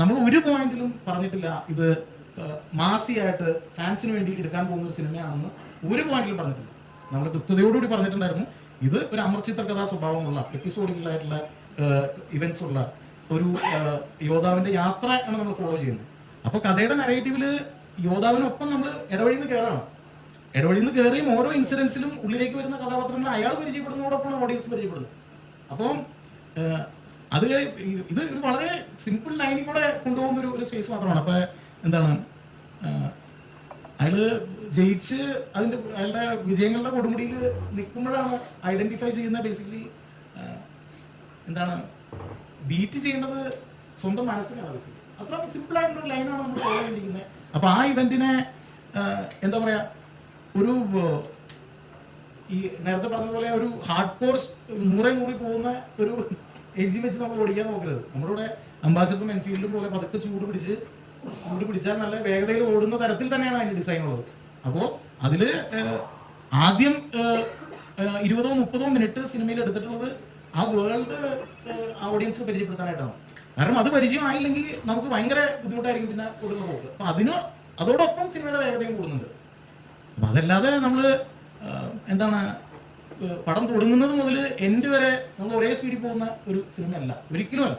നമ്മൾ ഒരു പോയിന്റിലും പറഞ്ഞിട്ടില്ല ഇത് മാസിയായിട്ട് ഫാൻസിന് വേണ്ടി എടുക്കാൻ പോകുന്ന ഒരു സിനിമയാണെന്ന് ഒരു പോയിന്റിലും പറഞ്ഞിട്ടില്ല. നമ്മൾ കൃത്യതയോടുകൂടി പറഞ്ഞിട്ടുണ്ടായിരുന്നു ഇത് ഒരു അമർചിത്ര കഥാ സ്വഭാവമുള്ള എപ്പിസോഡിലായിട്ടുള്ള ഇവന്റ്സ് ഉള്ള ഒരു യോദ്ധാവിന്റെ യാത്ര ആണ് നമ്മൾ ഫോളോ ചെയ്യുന്നത്. അപ്പൊ കഥയുടെ നറേറ്റീവിൽ യോദ്ധാവിനൊപ്പം നമ്മൾ ഇടവഴിന്ന് കയറണം ഇടവഴിയിൽ നിന്ന് കയറിയും ഓരോ ഇൻസിഡൻസിലും ഉള്ളിലേക്ക് വരുന്ന കഥാപാത്രങ്ങൾ അയാൾ പരിചയപ്പെടുന്നതോടൊപ്പം ഓഡിയൻസ് പരിചയപ്പെടുന്നത്. അപ്പം അത് ഇത് ഒരു വളരെ സിമ്പിൾ ലൈനിൽ കൂടെ കൊണ്ടുപോകുന്ന ഒരു സ്പേസ് മാത്രമാണ്. അപ്പൊ എന്താണ് അയാൾ ജയിച്ച് അതിന്റെ അയാളുടെ വിജയങ്ങളുടെ കൊടുമുടിയിൽ നിൽക്കുമ്പോഴാണ് ഐഡന്റിഫൈ ചെയ്യുന്ന ബേസിക്കലി എന്താണ് ബീറ്റ് ചെയ്യേണ്ടത് സ്വന്തം മനസ്സിനാണ് ബേസിക്കലി അത്ര സിമ്പിൾ ആയിട്ടുള്ള ഒരു ലൈനാണ് നമ്മൾ ഫോളോ ചെയ്തിരിക്കുന്നത്. അപ്പൊ ആ ഇവന്റിനെ എന്താ പറയാ ഒരു ഈ നേരത്തെ പറഞ്ഞ പോലെ ഒരു ഹാർഡ് കോർ മുറി മുറി പോകുന്ന ഒരു എഞ്ചിൻ വെച്ച് നമ്മൾ ഓടിക്കാൻ നോക്കരുത്. നമ്മുടെ ഇവിടെ അംബാസിഡറും എൻഫീൽഡും പോലെ പതുക്കെ ചൂട് പിടിച്ച് ചൂട് പിടിച്ചാൽ നല്ല വേഗതയിൽ ഓടുന്ന തരത്തിൽ തന്നെയാണ് അതിന്റെ ഡിസൈൻ ഉള്ളത്. അപ്പോൾ അതിൽ ആദ്യം ഇരുപതോ മുപ്പതോ മിനിറ്റ് സിനിമയിൽ എടുത്തിട്ടുള്ളത് ആ വേൾഡ് ഓഡിയൻസ് പരിചയപ്പെടുത്താനായിട്ടാണ്. കാരണം അത് പരിചയമായില്ലെങ്കിൽ നമുക്ക് ഭയങ്കര ബുദ്ധിമുട്ടായിരിക്കും പിന്നെ കൂടുതൽ പോകുക. അപ്പൊ അതിന് അതോടൊപ്പം സിനിമയുടെ വേഗതയും കൂടുന്നുണ്ട്. അപ്പൊ അതല്ലാതെ നമ്മൾ എന്താണ് പടം തുടങ്ങുന്നത് മുതൽ എൻഡ് വരെ നമ്മൾ ഒരേ സ്പീഡിൽ പോകുന്ന ഒരു സിനിമ അല്ല. ഒരിക്കലും അല്ല.